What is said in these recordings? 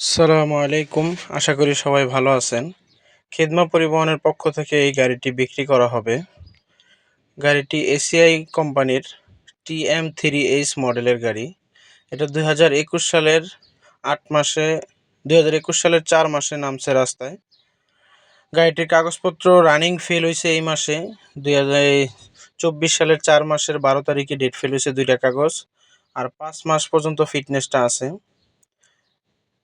আসসালামু আলাইকুম। আশা করি সবাই ভালো আছেন। খেদমা পরিবহনের পক্ষ থেকে এই গাড়িটি বিক্রি করা হবে। গাড়িটি এসিআই কোম্পানির টি এম থ্রি এইচ মডেলের গাড়ি। এটা দুই হাজার একুশ সালের আট মাসে, দুই হাজার একুশ সালের চার মাসে নামছে রাস্তায়। গাড়িটির কাগজপত্র রানিং ফেল হয়েছে এই মাসে। দুই হাজার চব্বিশ সালের চার মাসের বারো তারিখে ডেট ফেল হয়েছে দুইটা কাগজ। আর পাঁচ মাস পর্যন্ত ফিটনেসটা আছে।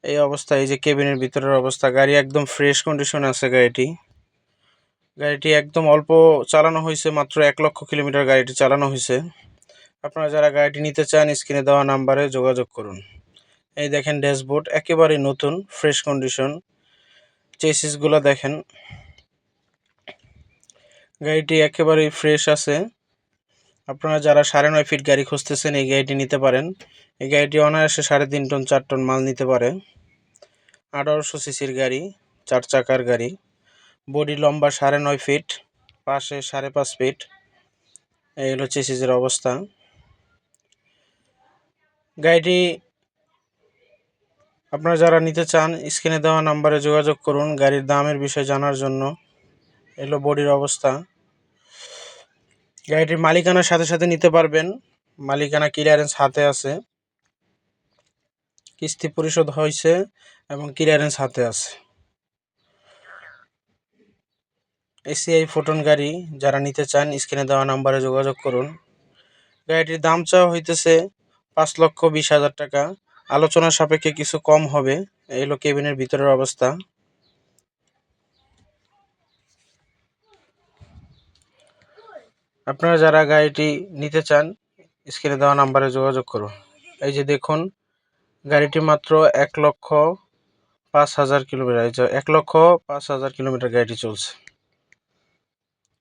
এই অবস্থা এই যে কেবিনের ভিতরের অবস্থা, গাড়ি একদম ফ্রেশ কন্ডিশনে আছে গাড়িটি। গাড়িটি একদম অল্প চালানো হয়েছে, মাত্র এক লক্ষ কিলোমিটার গাড়িটি চালানো হয়েছে। আপনারা যারা গাড়িটি নিতে চান, স্ক্রিনে দেওয়া নাম্বারে যোগাযোগ করুন। এই দেখেন ড্যাশবোর্ড, একেবারে নতুন ফ্রেশ কন্ডিশন চেসিসগুলো দেখেন। গাড়িটি একেবারেই ফ্রেশ আছে। আপনারা যারা সাড়ে নয় ফিট গাড়ি খুঁজতেছেন, এই গাড়িটি নিতে পারেন। এই গাড়িটি অনায়াসে সাড়ে তিন টন, চার টন মাল নিতে পারে। আঠারোশো সিসির গাড়ি, চার চাকার গাড়ি। বডি লম্বা সাড়ে নয় ফিট পাশে সাড়ে পাঁচ ফিট এই হলো চেসিসের অবস্থা। গাড়িটি আপনারা যারা নিতে চান, স্ক্রিনে দেওয়া নাম্বারে যোগাযোগ করুন। গাড়ির দামের বিষয়ে জানার জন্য এলো বডির অবস্থা। গাড়িটির মালিকানার সাথে সাথে নিতে পারবেন। মালিকানা ক্লিয়ারেন্স হাতে আছে। কিস্তি পরিশোধ হয়েছে এবং ক্লিয়ারেন্স হাতে আছে। এসিআই ফোটন গাড়ি, যারা নিতে চান, স্ক্রিনে দেওয়া নাম্বারে যোগাযোগ করুন। গাড়িটির দাম চাওয়া হইতেছে পাঁচ লক্ষ বিশ হাজার টাকা। আলোচনার সাপেক্ষে কিছু কম হবে। এই হলো কেবিনের ভিতরের অবস্থা। আপনারা যারা গাড়িটি নিতে চান, স্ক্রিনে দেওয়া নাম্বারে যোগাযোগ করুন। এই যে দেখুন, গাড়িটি মাত্র এক লক্ষ পাঁচ হাজার কিলোমিটার, এই যে এক লক্ষ পাঁচ হাজার কিলোমিটার গাড়িটি চলছে।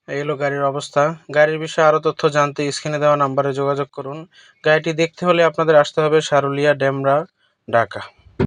এই হলো গাড়ির অবস্থা। গাড়ির বিষয়ে আরও তথ্য জানতে স্ক্রিনে দেওয়া নাম্বারে যোগাযোগ করুন। গাড়িটি দেখতে হলে আপনাদের আসতে হবে সারুলিয়া ড্যামরা ঢাকা।